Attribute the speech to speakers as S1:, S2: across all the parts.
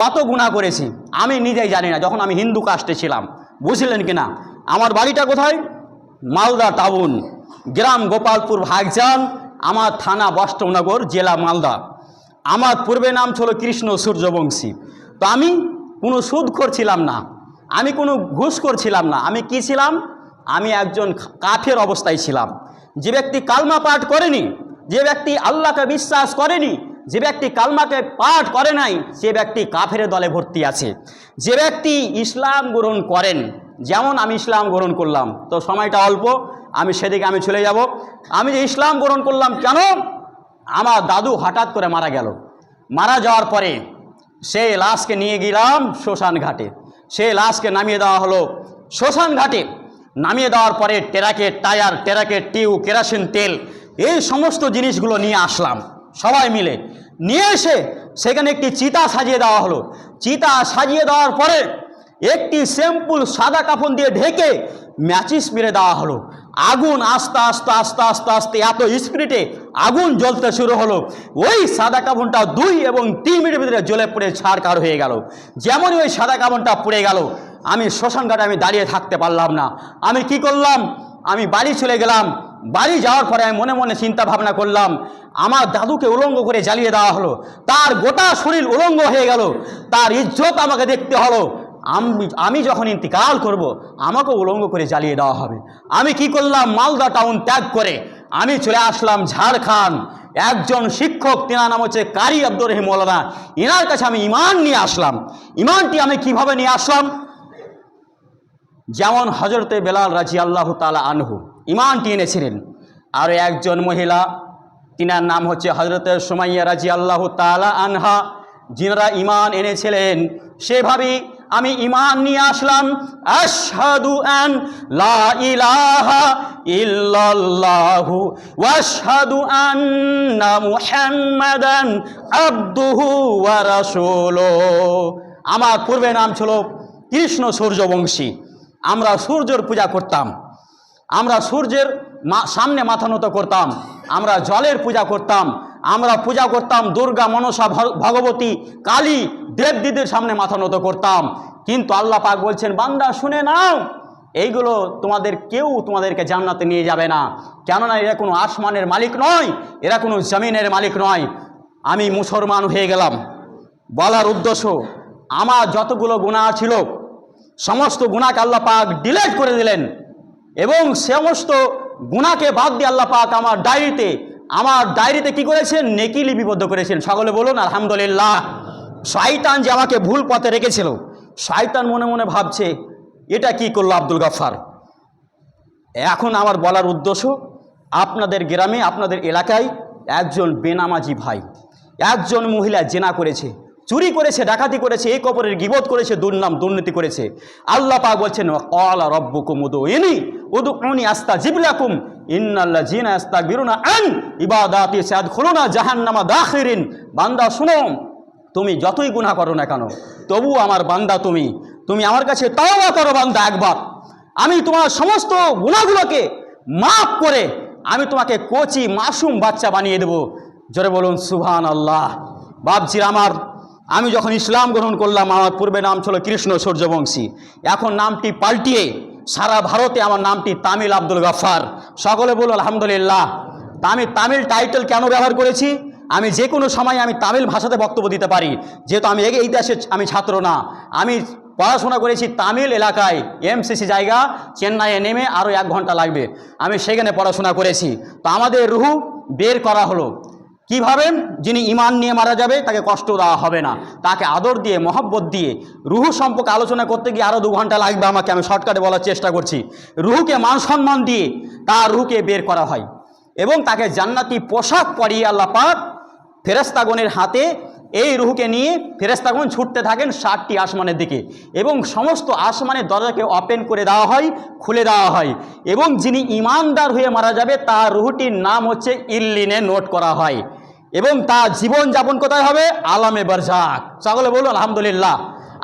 S1: কত গুণা করেছি? আমি নিজেই জানি না, যখন আমি হিন্দু কাস্টে ছিলাম। বুঝলেন কি না আমার বাড়িটা কোথায়? মালদা টাউন। গ্রাম গোপালপুর ভাগজান, আমার থানা বষ্টনগর, জেলা মালদা। আমার পূর্বে নাম ছিল কৃষ্ণ সূর্যবংশী। তো আমি কোনো সুদ করছিলাম না। আমি কোনো ঘুষ করছিলাম না। আমি কি ছিলাম? আমি একজন কাফের অবস্থায় ছিলাম। যে ব্যক্তি কালমা পাঠ করেনি, যে ব্যক্তি আল্লাহকে বিশ্বাস করেনি যে ব্যক্তি কালমাকে পাঠ করে নাই, সে ব্যক্তি কাফের দলে ভর্তি আছে। যে ব্যক্তি ইসলাম গ্রহণ করেন, যেমন আমি ইসলাম গ্রহণ করলাম, তো সময়টা অল্প, আমি সেদিকে আমি চলে যাব। আমি যে ইসলাম গ্রহণ করলাম কেন? আমার দাদু হঠাৎ করে মারা গেল। মারা যাওয়ার পরে সেই লাশকে নিয়ে গেলাম শ্মশান ঘাটে। সেই লাশকে নামিয়ে দেওয়া হলো শ্মশান ঘাটে। নামিয়ে দেওয়ার পরে টেরাকের টায়ার টেরাকের টিউ কেরাসিন, তেল এই সমস্ত জিনিসগুলো নিয়ে আসলাম। সবাই মিলে। নিয়ে এসে সেখানে একটি চিতা সাজিয়ে দেওয়া হলো। চিতা সাজিয়ে দেওয়ার পরে একটি স্যাম্পুল সাদা কাফন দিয়ে ঢেকে ম্যাচিস মেরে দেওয়া হলো। আগুন আস্তে আস্তে আস্তে আস্তে আস্তে এত স্পিডে আগুন জ্বলতে শুরু হলো। ওই সাদা কাফনটা দুই এবং তিন মিনিটের ভিতরে জ্বলে পড়ে ছাড়কার হয়ে গেল। যেমনই ওই সাদা কাফনটা পুড়ে গেল, আমি শ্মশান ঘাটে আমি দাঁড়িয়ে থাকতে পারলাম না। আমি কি করলাম? আমি বাড়ি চলে গেলাম। বাড়ি যাওয়ার পরে আমি মনে মনে চিন্তা ভাবনা করলাম, আমার দাদুকে উলঙ্গ করে জ্বালিয়ে দেওয়া হলো, তার গোটা শরীর উলঙ্গ হয়ে গেল, তার ইজ্জত আমাকে দেখতে হলো, আমি আমি যখন ইন্তিকাল করব আমাকে উলঙ্গ করে জ্বালিয়ে দেওয়া হবে। আমি কি করলাম, মালদা টাউন ত্যাগ করে আমি চলে আসলাম ঝাড়খণ্ড। একজন শিক্ষক, তেনার নাম হচ্ছে কারি আব্দুর রহিম মৌলানা এনার কাছে আমি ইমান নিয়ে আসলাম। ইমানটি আমি কীভাবে নিয়ে আসলাম? যেমন হজরতে বেলাল রাজি আল্লাহ তালা আনহু ইমানটি এনেছিলেন আর একজন মহিলা, তিনার নাম হচ্ছে হজরতের সুমাইয়া রাজি আল্লাহ তালা আনহা, যিনারা ইমান এনেছিলেন। সেভাবেই আমি ইমান নিয়ে আসলাম। আশহাদু আন লা ইলাহা ইল্লাল্লাহু ওয়াশহাদু আন্না মুহাম্মাদান আবদুহু ওয়া রাসূলুহু। আমার পূর্বে নাম ছিল কৃষ্ণ সূর্যবংশী। আমরা সূর্যর পূজা করতাম। আমরা সূর্যের সামনে মাথা নত করতাম, আমরা জলের পূজা করতাম, আমরা পূজা করতাম দুর্গা মনসা ভগবতী কালী দেবদীদের সামনে মাথা নত করতাম। কিন্তু আল্লাহ পাক বলছেন, বান্দা, শুনে নাও, এইগুলো তোমাদের কেউ তোমাদেরকে জান্নাতে নিয়ে যাবে না। কেননা এরা কোনো আসমানের মালিক নয়, এরা কোনো জমিনের মালিক নয়। আমি মুসলমান হয়ে গেলাম। বলার উদ্দেশ্য, আমার যতগুলো গুণা ছিল, সমস্ত গুণাকে আল্লাহ পাক ডিলেট করে দিলেন। এবং সমস্ত গুণাকে বাদ দিয়ে আল্লাহ পাক আমার ডায়েরিতে আমার ডায়েরিতে কি করেছেন? নেকি লিপিবদ্ধ করেছেন। সকলে বলুন, আলহামদুলিল্লাহ, শয়তান যে আমাকে ভুল পথে রেখেছিল, শয়তান মনে মনে ভাবছে, এটা কি করল আব্দুল গাফার এখন আমার বলার উদ্দেশ্য, আপনাদের গ্রামে, আপনাদের এলাকায় একজন বেনামাজি ভাই, একজন মহিলা জেনা করেছে। চুরি করেছে, ডাকাতি করেছে, এই কবরের গিবত করেছে, দুর্নাম, দুর্নীতি করেছে। আল্লাহ পাক বলছেন অলা রব্বুকুম উদু ইনি উদু উনি আস্তা জিবলাকুম ইন্নাল্লাহ জিনা আস্তা বিরুনা আন ইবাদাতি সাদ খুলুনা জাহান্নামা দাখিরিন। বান্দা, শুনো, তুমি যতই গুনাহ করো না কেন তবু আমার বান্দা তুমি। তুমি আমার কাছে তাওবা করো বান্দা একবার। আমি তোমার সমস্ত গুণাগুলোকে মাফ করে, আমি তোমাকে কচি মাসুম বাচ্চা বানিয়ে দেব। জোরে বলুন সুভান আল্লাহ বাপজির আমার আমি যখন ইসলাম গ্রহণ করলাম, আমার পূর্বে নাম ছিল কৃষ্ণ সূর্যবংশী। এখন নামটি পাল্টিয়ে সারা ভারতে আমার নামটি তামিল আব্দুল গাফার সকলে বলুন, আলহামদুলিল্লাহ। আমি তামিল টাইটেল কেন ব্যবহার করেছি? আমি যে কোনো সময় আমি তামিল ভাষাতে বক্তব্য দিতে পারি। যেহেতু আমি এই দেশে আমি ছাত্র না, আমি পড়াশোনা করেছি তামিল এলাকায়, এমসিসি জায়গা, চেন্নাইয়ে নেমে আরও এক ঘণ্টা লাগবে। আমি সেখানে পড়াশোনা করেছি। তো আমাদের রুহু বের করা হলো। কীভাবে যিনি ইমান নিয়ে মারা যাবে, তাকে কষ্ট দেওয়া হবে না। তাকে আদর দিয়ে, মহব্বত দিয়ে, রুহু সম্পর্কে আলোচনা করতে গিয়ে আরও দু ঘণ্টা লাগবে আমাকে, আমি শর্টকাটে বলার চেষ্টা করছি। রুহুকে মান সম্মান দিয়ে তার রুহুকে বের করা হয় এবং তাকে জান্নাতি পোশাক পরিয়ে আল্লাহ পাক ফেরেস্তাগণের হাতে এই রুহুকে নিয়ে ফেরেস্তাগণ ছুটতে থাকেন ষাটটি আসমানের দিকে এবং সমস্ত আসমানের দরজাকে ওপেন করে দেওয়া হয়, খুলে দেওয়া হয় এবং যিনি ইমানদার হয়ে মারা যাবে, তার রুহুটির নাম হচ্ছে ইল্লিনে নোট করা হয়। এবং তার জীবন যাপন কোথায় হবে? আলামে বারজাক। সকলে বলুন, আলহামদুলিল্লাহ।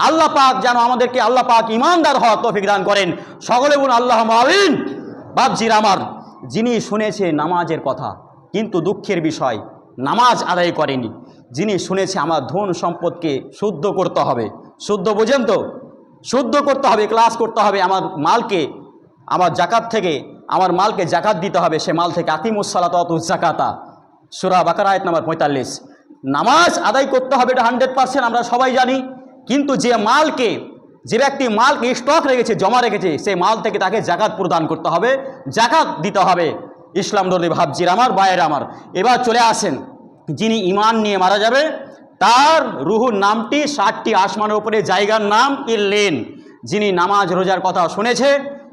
S1: আল্লাহ পাক যেন আমাদেরকে আল্লাহ পাক ইমানদার হওয়ার তৌফিক দান করেন। সকলে বলুন আল্লাহ মাবিন বাবজির আমার, যিনি শুনেছে নামাজের কথা, কিন্তু দুঃখের বিষয়, নামাজ আদায় করেনি। যিনি শুনেছে আমার ধন সম্পদকে শুদ্ধ করতে হবে। শুদ্ধ বোঝেন তো? শুদ্ধ করতে হবে ক্লাস করতে হবে আমার মালকে। আমার জাকাত থেকে, আমার মালকে জাকাত দিতে হবে, সে মাল থেকে আকিমুসালাত জাকাতা সুরা বাকার আয়াত নাম্বার পঁয়তাল্লিশ। নামাজ আদায় করতে হবে এটা হান্ড্রেড পার্সেন্ট, আমরা সবাই জানি। কিন্তু যে মালকে, যে ব্যক্তি মালকে স্টক রেখেছে, জমা রেখেছে সেই মাল থেকে তাকে জাকাত প্রদান করতে হবে, জাকাত দিতে হবে। ইসলাম দর্দি ভাবজির আমার বায়ের আমার। এবার চলে আসেন, যিনি ইমান নিয়ে মারা যাবে, তার রুহুর নামটি ষাটটি আসমানের উপরে, জায়গার নাম ইল্লেন যিনি নামাজ রোজার কথা শুনেছে।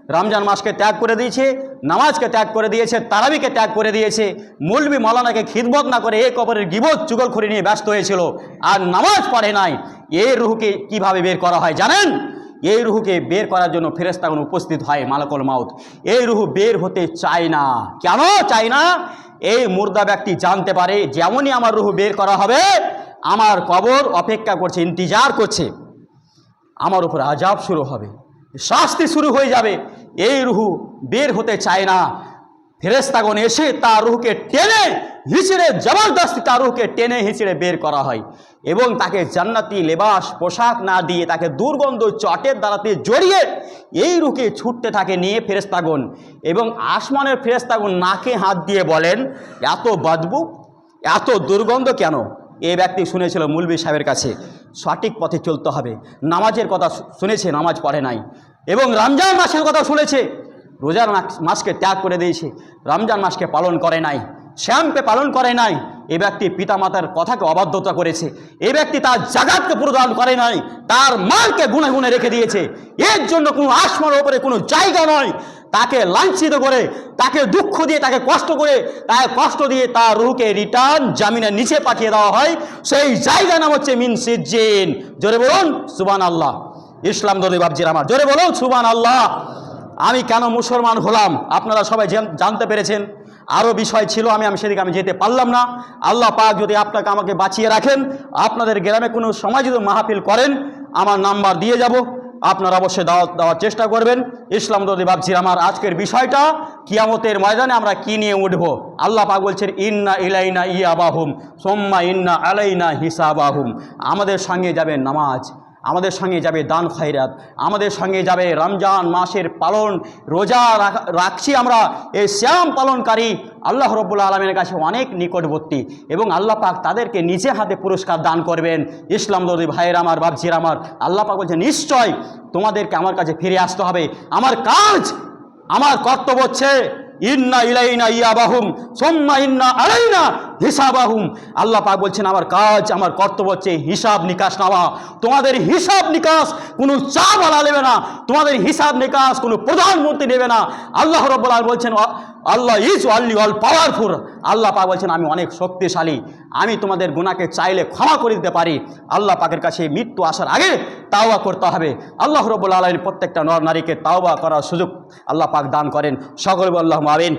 S1: রমজান মাসকে ত্যাগ করে দিয়েছে, নামাজকে ত্যাগ করে দিয়েছে, তারাবিকে ত্যাগ করে দিয়েছে, মুলবি মৌলানাকে খিদমত না করে এ কবরের গিবত চুগল চুগলখড়ি নিয়ে ব্যস্ত হয়েছিল, আর নামাজ পড়ে নাই। এই রুহুকে কীভাবে বের করা হয় জানেন? এই রুহুকে বের করার জন্য ফেরেস্তাগুন উপস্থিত হয় মালাকল মাউত। এই রুহু বের হতে চায় না। কেন চায় না? এই মুর্দা ব্যক্তি জানতে পারে, যেমনই আমার রুহু বের করা হবে, আমার কবর অপেক্ষা করছে, ইন্তজার করছে। আমার উপর আজাব শুরু হবে। শাস্তি শুরু হয়ে যাবে। এই রুহু বের হতে চায় না। ফেরেস্তাগণ এসে তার রুহকে টেনে, হিঁচড়ে, জবরদস্তি তার রুহকে টেনে, হিঁচড়ে বের করা হয় এবং তাকে জান্নাতি লেবাস, পোশাক না দিয়ে তাকে দুর্গন্ধ, চটের দ্বারাতে জড়িয়ে এই রুকে ছুটতে থাকে নিয়ে ফেরেস্তাগণ এবং আসমানের ফেরেস্তাগণ নাকে হাত দিয়ে বলেন, এত বদবু, এত দুর্গন্ধ কেন? এ ব্যক্তি শুনেছিল মুলবি সাহেবের কাছে, সঠিক পথে চলতে হবে। নামাজের কথা শুনেছে, নামাজ পড়ে নাই। এবং রমজান মাসের কথা শুনেছে। রোজার মাস- মাসকে ত্যাগ করে দিয়েছে। রমজান মাসকে পালন করে নাই, শ্যামকে পালন করে নাই। এ ব্যক্তি পিতামাতার কথাকে অবাধ্যতা করেছে। এ ব্যক্তি তার জাগাতকে প্রদান করে নাই, তার মালকে গুনে গুনে রেখে দিয়েছে। এর জন্য কোনো আসমার ওপরে কোনো জায়গা নয় তাকে লাঞ্ছিত করে, তাকে দুঃখ দিয়ে, তাকে কষ্ট করে তাকে কষ্ট দিয়ে তার রুহকে রিটার্ন জামিনের নিচে পাঠিয়ে দেওয়া হয়। সেই জায়গা নাম হচ্ছে মিন সিজ্জিন। জোরে বলুন সুবান আল্লাহ ইসলাম দলি বাবজির আমার। জোরে বলুন সুবান আল্লাহ আমি কেন মুসলমান হলাম? আপনারা সবাই জানতে পেরেছেন। আরও বিষয় ছিল, আমি আমি সেদিকে আমি যেতে পারলাম না। আল্লাহ পাক যদি আপনাকে আমাকে বাঁচিয়ে রাখেন, আপনাদের গ্রামে কোনো সময় যদি মাহফিল করেন, আমার নাম্বার দিয়ে যাব। আপনারা অবশ্যই দাওয়াত দেওয়ার চেষ্টা করবেন। ইসলাম দৌদি ভাবছির আমার আজকের বিষয়টা, কিয়ামতের ময়দানে আমরা কি নিয়ে উঠবো? আল্লাহ পাক বলছেন, ইন্না ইলাইনা ইয়াবাহুম, সোম্মা ইন্না আলাইনা হিসাবাহুম। আমাদের সঙ্গে যাবে নামাজ। আমাদের সঙ্গে যাবে দান খয়রাত, আমাদের সঙ্গে যাবে রমজান মাসের পালন, রোজা রাখা- রাখছি আমরা। এই শ্যাম পালনকারী আল্লাহ রব্বুল্লা আলমের কাছে অনেক নিকটবর্তী এবং আল্লাহ পাক তাদেরকে নিজে হাতে পুরস্কার দান করবেন। ইসলাম দরি ভাইয়ের আমার বাবজির আমার, আল্লাহ পাক বলছে, নিশ্চয় তোমাদেরকে আমার কাছে ফিরে আসতে হবে। আমার কাজ, আমার কর্তব্য হচ্ছে, ইন্না ইলাইনা ইয়াবাহুম, সোম্মা ইন্না আলাইনা হিসাবাহুম। আল্লাহ পাক বলছেন, আমার কাজ, আমার কর্তব্য হচ্ছে হিসাব নিকাশ নেওয়া। তোমাদের হিসাব নিকাশ কোনো চা বলা নেবে না। তোমাদের হিসাব নিকাশ কোনো প্রধানমন্ত্রী নেবে না। আল্লাহ রব্বুল আলামিন বলছেন আল্লাহ ইজ আল্লি অল পাওয়ারফুল। আল্লাহ পাক বলছেন, আমি অনেক শক্তিশালী। আমি তোমাদের গুণাকে চাইলে ক্ষমা করে দিতে পারি। আল্লাহ পাকের কাছে মৃত্যু আসার আগে তাওবা করতে হবে। আল্লাহ রব্বুল আলমীর প্রত্যেকটা নর নারীকে তাওবা করার সুযোগ আল্লাহ পাক দান করেন। সকল আল্লাহ আমিন।